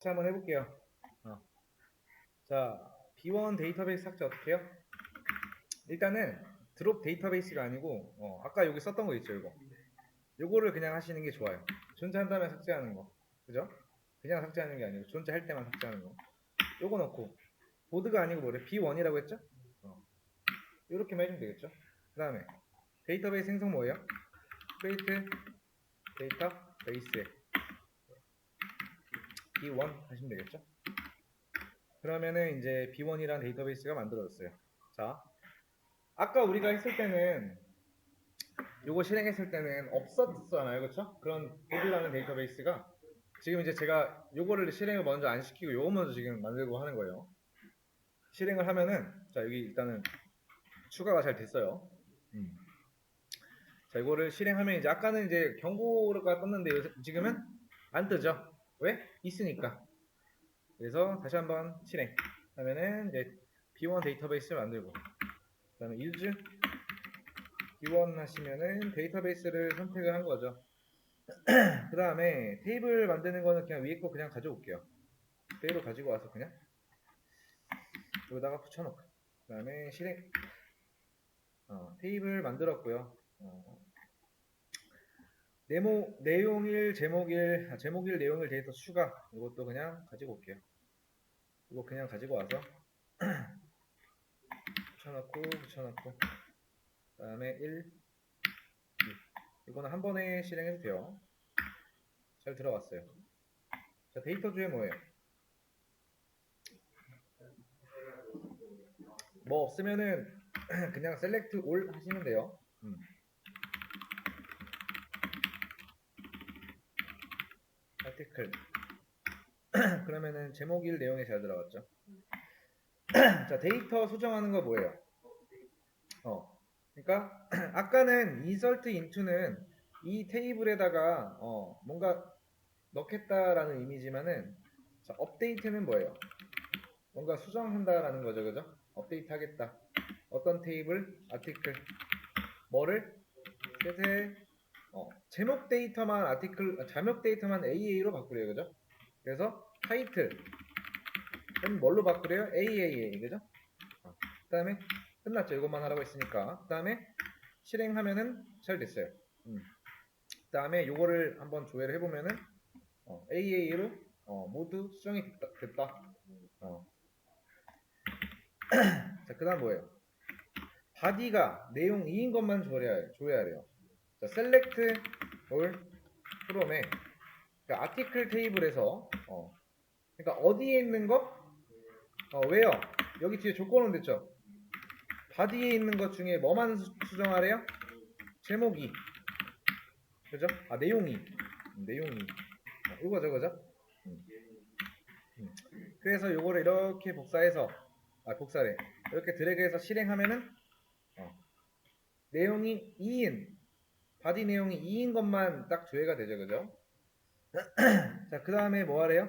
자, 한번 해볼게요. 어. 자, B1 데이터베이스 삭제 어떻게 해요? 일단은 드롭 데이터베이스가 아니고 어, 아까 여기 썼던 거 있죠, 이거. 요거를 그냥 하시는 게 좋아요. 존재한 다음에 삭제하는 거. 그죠? 그냥 삭제하는 게 아니고 존재할 때만 삭제하는 거. 요거 넣고 보드가 아니고 뭐래? B1이라고 했죠? 어. 요렇게만 해주면 되겠죠? 그 다음에 데이터베이스 생성 뭐예요? 크레이트 데이터베이스에 B1 하시면 되겠죠? 그러면은 이제 B1이라는 데이터베이스가 만들어졌어요. 자, 아까 우리가 했을 때는 요거 실행했을 때는 없었잖아요, 그렇죠? 그런 보드라는 데이터베이스가 지금 이제 제가 요거를 실행을 먼저 안 시키고 요거 먼저 지금 만들고 하는 거예요. 실행을 하면은 자 여기 일단은 추가가 잘 됐어요. 음. 자 이거를 실행하면 이제 아까는 이제 경고가 떴는데 지금은 안 뜨죠. 왜? 있으니까. 그래서 다시 한번 실행. 하면은 이제 B1 데이터베이스를 만들고 그 다음에 use B1 하시면은 데이터베이스를 선택을 한 거죠. 그 다음에 테이블 만드는 거는 그냥 위에 거 그냥 가져올게요. 그대로 가지고 와서 그냥 여기다가 붙여놓고 그 다음에 실행 어, 테이블 만들었고요. 어, 네모 내용일 제목일 아, 제목일 내용일 데이터 추가 이것도 그냥 가지고 올게요. 이거 그냥 가지고 와서 붙여놓고 붙여놓고 그 다음에 1 2 이거는 한 번에 실행해도 돼요. 잘 들어갔어요. 자 데이터 주에 뭐예요? 뭐 없으면은 그냥 셀렉트 올 하시면 돼요. 음. 아티클 그러면은 제목일 내용이 잘 들어갔죠. 자 데이터 수정하는 거 뭐예요? 어 그러니까 아까는 insert into는 이 테이블에다가 어 뭔가 넣겠다라는 의미지만은 자 업데이트는 뭐예요? 뭔가 수정한다라는 거죠, 그죠? 업데이트 하겠다. 어떤 테이블, 아티클, 뭐를 셋에 어, 제목 데이터만 아티클, 아, 자목 데이터만 AA로 바꾸래요, 그죠? 그래서 타이틀 은 뭘로 바꾸래요? AAA, 그죠? 어, 그 다음에 끝났죠. 이것만 하라고 했으니까. 그 다음에 실행하면은 잘 됐어요. 음. 그 다음에 요거를 한번 조회를 해보면은 어, AA로 어, 모두 수정이 됐다. 됐다. 어. 자, 그 다음 뭐예요? 바디가 내용 2인 것만 조회하, 조회하래요. 자, select all from에 그러니까 아티클 테이블에서 어, 그러니까 어디에 있는 거? 어, 왜요? 여기 뒤에 조건은 됐죠? 바디에 있는 것 중에 뭐만 수, 수정하래요? 제목이 그죠? 아 내용이 음, 내용이 어, 이거 저거죠? 음. 음. 그래서 요거를 이렇게 복사해서 아 복사래 이렇게 드래그해서 실행하면은 어, 내용이 2인 바디 내용이 2인 것만 딱 조회가 되죠 그죠? 자 그 다음에 뭐 하래요?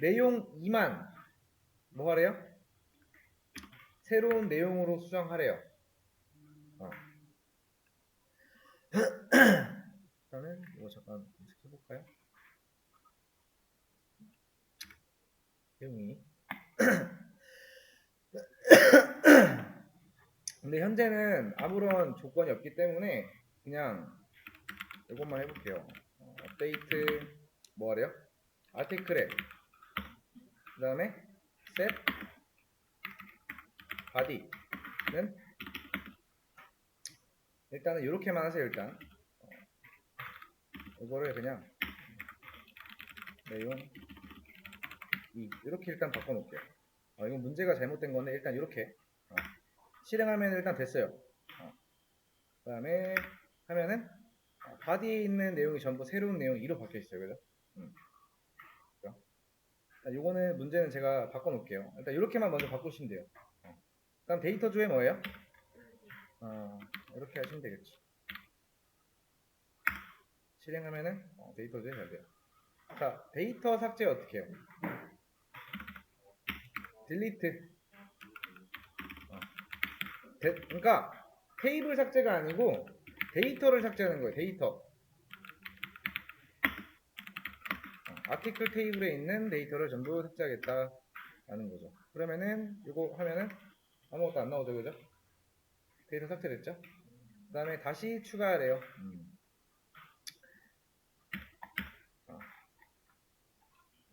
내용 2만 뭐 하래요? 새로운 내용으로 수정하래요. 어. 일단은 이거 잠깐 연습해볼까요? 내용이. 근데 현재는 아무런 조건이 없기 때문에 그냥 이것만 해볼게요. 어, 업데이트 뭐 하래요? 아티클에 그 다음에 set body는 일단은 이렇게만 하세요 일단 어, 이거를 그냥 내용 이 이렇게 일단 바꿔놓을게요. 어, 이건 문제가 잘못된 건데 일단 이렇게 어, 실행하면 일단 됐어요. 어, 그 다음에 하면은 어, 바디에 있는 내용이 전부 새로운 내용 2로 바뀌어 있어요. 그죠? 음. 그죠? 자, 요거는 문제는 제가 바꿔 놓을게요. 일단 이렇게만 먼저 바꾸시면 돼요. 어. 그다음 데이터 주에 뭐예요? 어, 이렇게 하시면 되겠죠. 실행하면은 어, 데이터 주에 잘 돼요. 자, 데이터 삭제 어떻게 해요? 딜리트. 어. 데- 그러니까 테이블 삭제가 아니고 데이터를 삭제하는 거예요. 데이터. 어. 아티클 테이블에 있는 데이터를 전부 삭제하겠다라는 거죠. 그러면은 이거 하면은 아무것도 안 나오죠, 그죠? 데이터 삭제됐죠? 그 다음에 다시 추가하래요. 음. 아.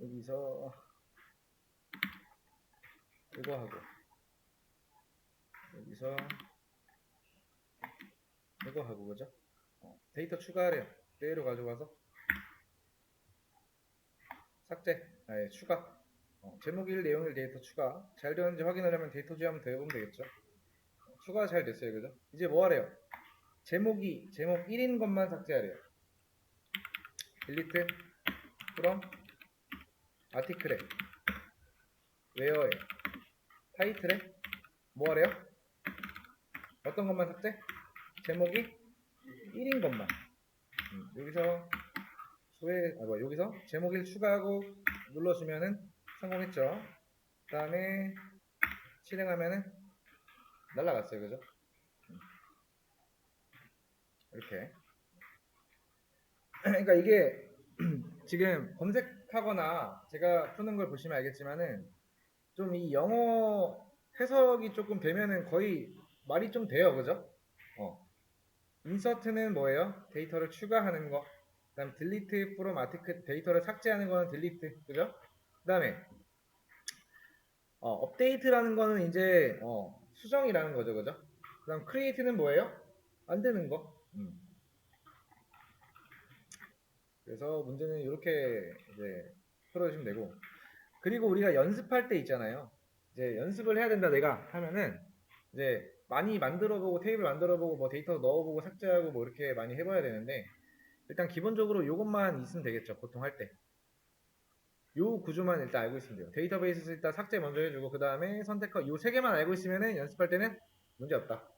여기서 이거 하고 여기서 이거 하고 그죠? 어, 데이터 추가하래요. 그대로 가져가서 삭제, 아니 추가. 어, 제목 1, 내용 1 데이터 추가. 잘 되었는지 확인하려면 데이터 더 해보면 되겠죠. 추가 잘 됐어요, 그죠? 이제 뭐 하래요? 제목이 제목 1인 것만 삭제하래요. 딜리트 from 아티클에 웨어에 타이틀에 뭐 하래요? 어떤 것만 삭제? 제목이 1인 것만 음, 여기서 왜, 아, 뭐, 여기서 제목 1 추가하고 눌러주면은 성공했죠. 그 다음에 실행하면은 날라갔어요. 그죠? 음. 이렇게. 그러니까 이게 지금 검색하거나 제가 푸는 걸 보시면 알겠지만은 좀 이 영어 해석이 조금 되면은 거의 말이 좀 돼요. 그죠? 어. 인서트는 뭐예요? 데이터를 추가하는 거. 그 다음 delete from article 데이터를 삭제하는 거는 delete. 그죠? 그 다음에 어, 업데이트라는 거는 이제 어, 수정이라는 거죠. 그죠? 그 다음 create는 뭐예요? 만드는 거. 음. 그래서 문제는 이렇게 이제 풀어주시면 되고 그리고 우리가 연습할 때 있잖아요. 이제 연습을 해야 된다 내가 하면은 이제 많이 만들어보고 테이블 만들어보고 뭐 데이터 넣어보고 삭제하고 뭐 이렇게 많이 해봐야 되는데 일단 기본적으로 이것만 있으면 되겠죠. 보통 할 때. 요 구조만 일단 알고 있으면 돼요. 데이터베이스에서 일단 삭제 먼저 해주고 그 다음에 선택하 요세 개만 알고 있으면은 연습할 때는 문제 없다.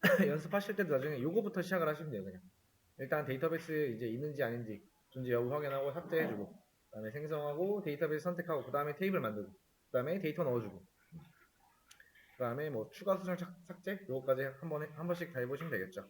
연습하실 때도 나중에 요거부터 시작을 하시면 돼요. 그냥 일단 데이터베이스 이제 있는지 아닌지 존재 여부 확인하고 삭제해주고 그 다음에 생성하고 데이터베이스 선택하고 그 다음에 테이블 만들고 그 다음에 데이터 넣어주고 그 다음에 뭐 추가 수정 삭- 삭제 요거까지 한 번에 한 번씩 다 해보시면 되겠죠.